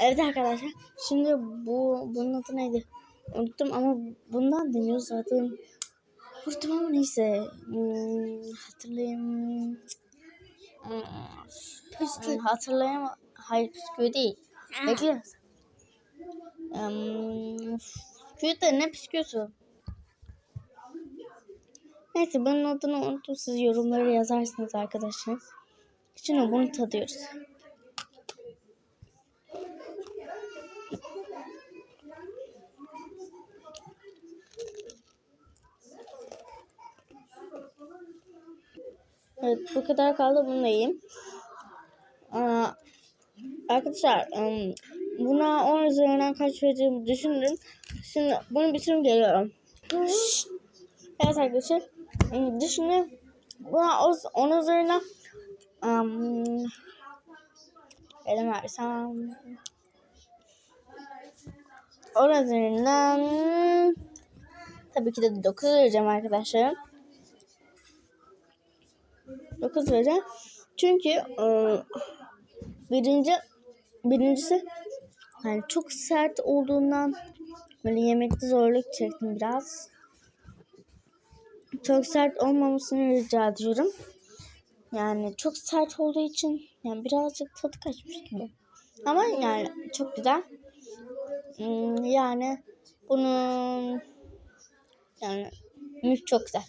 Evet arkadaşlar. Şimdi bu bunun adı neydi? Unuttum ama bundan deniyoruz zaten. Unuttum ama neyse. Hmm, hatırlayayım. Hmm, Püskül. hatırlayamam. Hayır püskül değil. Bekle. Um, püskül de ne püskülsü? Neyse bunun adını unuttum. Siz yorumları yazarsınız arkadaşlar. Şimdi bunu tadıyoruz. Evet bu kadar kaldı bunu da. Aa, arkadaşlar buna 10 üzerinden kaç vereceğimi düşündüm. Şimdi bunu bitirip geliyorum. Şşt. Evet arkadaşlar düşündüm. Buna 10 üzerinden um, elim versem 10 üzerinden tabii ki de 9 vereceğim arkadaşlar. 9 vereceğim. Çünkü ıı, birinci birincisi yani çok sert olduğundan böyle yemekte zorluk çektim biraz. Çok sert olmamasını rica ediyorum. Yani çok sert olduğu için yani birazcık tadı kaçmış gibi. Ama yani çok güzel. Hmm, Yani bunun yani çok güzel.